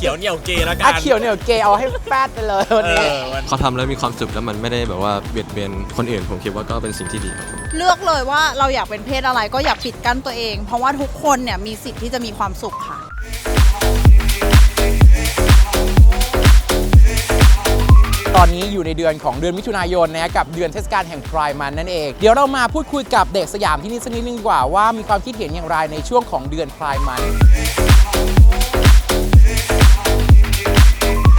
เขียวเหนียวเกย์แล้วกัอะนเขียวเหนียวเกย์เอาให้แฟดไปเลยวันเอนี้อวันเขาทำแล้วมีความสุขแล้วมันไม่ได้แบบว่าเบียดเบียนคนอื่นผมคิดว่าก็เป็นสิ่งที่ดีครับเลือกเลยว่าเราอยากเป็นเพศอะไรก็อย่าปิดกั้นตัวเอง เพราะว่าทุกคนเนี่ยมีสิทธิ์ที่จะมีความสุขค่ะ ตอนนี้อยู่ในเดือนของเดือนมิถุนายนนะฮะกับเดือนเทศกาลแห่งพรายมันนั่นเอง เดี๋ยวเรามาพูดคุยกับเด็กสยามที่นี่สักนิดนึงดีกว่าว่ามีความคิดเห็นอย่างไรในช่วงของเดือนพรายมัน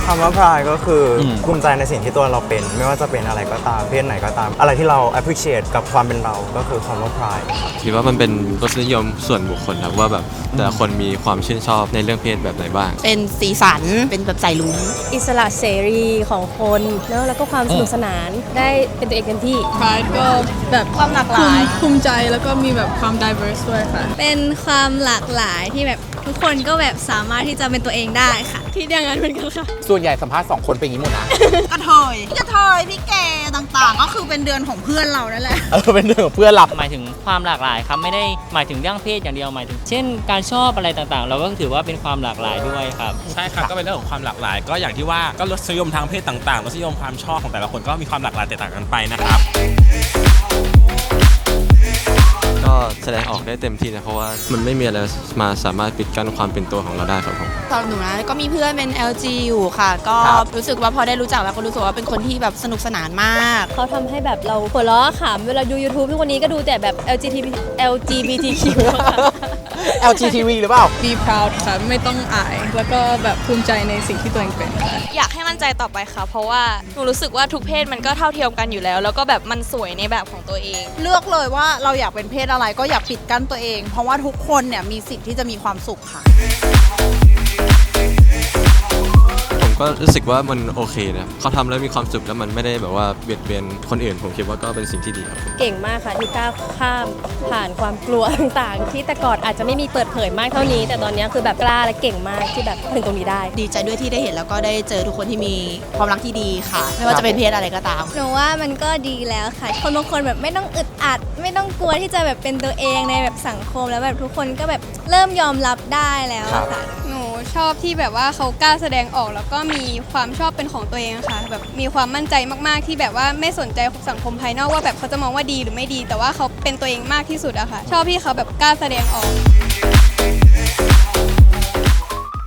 คำว่าพรายก็คืออม ภูมิใจในสิ่งที่ตัวเราเป็น ไม่ว่าจะเป็นอะไรก็ตามเพศไหนก็ตาม อะไรที่เรา appreciate กับความเป็นเราก็คือคำว่าพรายคิดว่ามันเป็นรสนิยมส่วนบุคคลครับว่าแบบแต่ละคนมีความชื่นชอบในเรื่องเพศแบบไหนบ้าง เป็นสีสัน เป็นแบบใส่ลุงอิสระเสรีของคนเนอะแล้วก็ความสนุกสนานได้เป็นตัวเองเต็มที่ Pride ก็แบบความหลากหลายภูมิใจแล้วก็มีแบบความ diverse ด้วยค่ะ เป็นความหลากหลายที่แบบ ทุกคนก็แบบสามารถที่จะเป็นตัวเองได้ค่ะ ที่อย่างนั้นเหมือนกันค่ะ ส่วนใหญ่สัมภาษณ์สองคนเป็นอย่างนี้หมดนะ กระเทยกระเทยพี่แกต่างๆ ก็คือเป็นเดือนของเพื่อนเรานั่นแหละ เออเป็นเรื่องของเพื่อนหลับ หมายถึงความหลากหลายครับไม่ได้หมายถึงเรื่องเพศอย่างเดียวหมายถึง เช่น การชอบอะไรต่างๆ เราก็ถือว่าเป็นความหลากหลายด้วยครับ ใช่ครับก็เป็นเรื่องของความหลากหลาย ก็อย่างที่ว่าก็รสนิยมทางเพศต่างๆรสนิยมความชอบของแต่ละคนก็มีความหลากหลายแตกต่างกันไปนะครับ ก็แสดงออกได้เต็มที่นะเพราะว่ามันไม่มีอะไรมาสามารถปิดกั้นความเป็นตัวของเราได้ครับผมสำหรับหนูนะก็มีเพื่อนเป็น LG อยู่ค่ะ ก็ครับรู้สึกว่าพอได้รู้จักแล้วก็รู้สึกว่าเป็นคนที่แบบสนุกสนานมาก เขาทำให้แบบเราหัวเราะขำเวลาดู YouTube ทุกวันนี้ก็ดูแต่แบบ LGBT LGBTQ อะค่ะ LGTV หรือเปล่า be proud ค่ะ ไม่ต้องอาย แล้วก็แบบภูมิใจในสิ่งที่ตัวเองเป็นค่ะ อยากให้มั่นใจต่อไปค่ะ เพราะว่าหนูรู้สึกว่าทุกเพศมันก็เท่าเทียมกันอยู่แล้ว แล้วก็แบบมันสวยในแบบของตัวเอง เลือกเลยว่าเราอยากเป็นเพศอะไรก็อย่าปิดกั้นตัวเอง เพราะว่าทุกคนเนี่ยมีสิทธิ์ที่จะมีความสุขค่ะผม ก็รู้สึกว่ามันโอเคนะเขาทำแล้วมีความสุขแล้วมันไม่ได้แบบว่าเบียดเบียนคนอื่น ผมคิดว่าก็เป็นสิ่งที่ดีครับ เก่งมากค่ะที่ก้าวข้ามผ่านความกลัวต่างๆ ที่แต่ก่อนอาจจะไม่มีเปิดเผยมากเท่านี้ แต่ตอนนี้คือแบบกล้าและเก่งมากที่แบบถึงตรงนี้ได้ ดีใจด้วยที่ได้เห็นแล้วก็ได้เจอทุกคนที่มีความรักที่ดีค่ะ ไม่ว่าจะเป็นเพศอะไรก็ตาม หนูว่ามันก็ดีแล้วค่ะ คนบางคนแบบไม่ต้องอึดอัด ไม่ต้องกลัวที่จะแบบเป็นตัวเองในแบบสังคมแล้วแบบทุกคนก็แบบเริ่มยอมรับได้แล้วครับค่ะหนู ชอบที่แบบว่าเขากล้าแสดงออก แล้วก็มีความชอบเป็นของตัวเองค่ะแบบมีความมั่นใจมากๆที่แบบว่าไม่สนใจสังคมภายนอกว่าแบบเขาจะมองว่าดีหรือไม่ดี แต่ว่าเขาเป็นตัวเองมากที่สุดอะค่ะ ชอบที่เขาแบบกล้าแสดงออก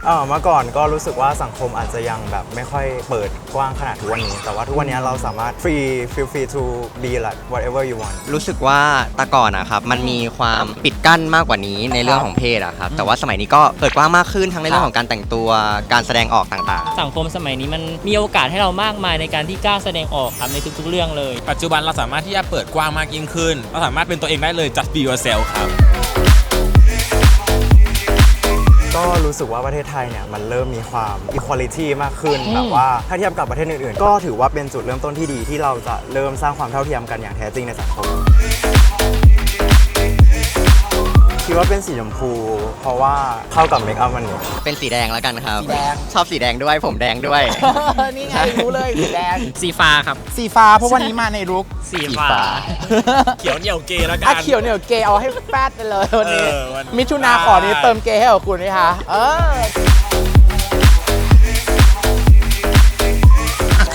เออเมื่อก่อนก็รู้สึกว่าสังคมอาจจะยังแบบไม่ค่อยเปิดกว้างขนาดทุกวันนี้ แต่ว่าทุกวันนี้เราสามารถ free feel free to be like whatever you want รู้สึกว่าแต่ก่อนนะครับมันมีความปิดกั้นมากกว่านี้ในเรื่องของเพศอะครับแต่ว่าสมัยนี้ก็เปิดกว้างมากขึ้นทั้งในเรื่องของการแต่งตัวการแสดงออกต่างๆสังคมสมัยนี้มันมีโอกาสให้เรามากมายในการที่กล้าแสดงออกครับในทุกๆเรื่องเลย ปัจจุบันเราสามารถที่จะเปิดกว้างมากยิ่งขึ้น เราสามารถเป็นตัวเองได้เลย just be yourself ครับ รู้สึกว่าประเทศไทยเนี่ยมันเริ่มมีความ equality มากขึ้นแบบว่าถ้าเทียบกับประเทศอื่นๆ ก็ถือว่าเป็นจุดเริ่มต้นที่ดีที่เราจะเริ่มสร้างความเท่าเทียมกันอย่างแท้จริงในสังคม คิดว่าเป็นสีชมพู เพราะว่าเข้ากับเมคอัพวันนี้เป็นสีแดงแล้วกันครับ สีแดง ชอบสีแดงด้วยผมแดงด้วย นี่ไงรู้เลยสีแดง สีฟ้าครับ สีฟ้าเพราะวันนี้มาในลุกสีฟ้าเขียวเหนียวเกย์แล้วกัอะนเขียวเหนียวเกย์เอาให้แฟดไปเลยวันนี้ เออวันนี้ มิถุนาขอนี้เติมเกย์ให้กับคุณไหมคะเออ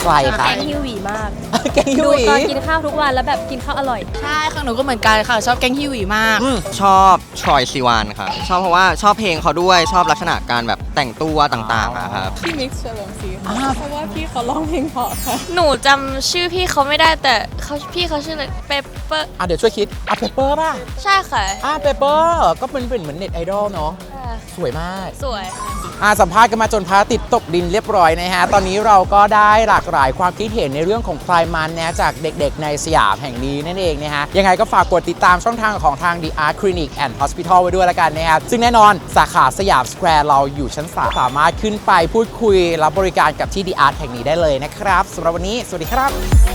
ใครคะแกงฮิวหวีมากแกงฮิดูวหวีตอนกินข้าวทุกวันแล้วแบบกินข้าวอร่อย ใช่ค่ะหนูก็เหมือนกันค่ะ ชอบแกงฮิวหวีมากชอบทรอยซีวานครับชอบเพราะว่าชอบเพลงเขาด้วยชอบลักษณะการแบบแต่งตัวต่างๆอะครับ พี่มิกซ์เฉลิมศรีค่ะเพราะว่าพี่เขาร้องเพลงเพราะค่ะ หนูจำชื่อพี่เขาไม่ได้แต่เขาพี่เขาชื่ออะไรเปเปอร์อะเดี๋ยวช่วยคิดอะเปเปอร์ป่ะ ใช่ค่ะ อะเปเปอร์ก็เป็นเป็นเหมือนเน็ตไอดอลเนาะ สวยมาก สวยค่ะอ่าสัมภาษณ์กันมาจนพระอาติดตกดินเรียบร้อยนะฮะ ตอนนี้เราก็ได้หลากหลายความคิดเห็นในเรื่องของพลายมันนะจากเด็กๆในสยามแห่งนี้นั่นเองนะฮะ ยังไงก็ฝากกดติดตามช่องทางของทาง The Art Clinic and Hospital ไว้ด้วยละกันนะครับ ซึ่งแน่นอนสาขาสยามสแควร์เราอยู่ชั้นสามสามารถขึ้นไปพูดคุยรับบริการกับที่ The Art แห่งนี้ได้เลยนะครับสำหรับวันนี้ สวัสดีครับ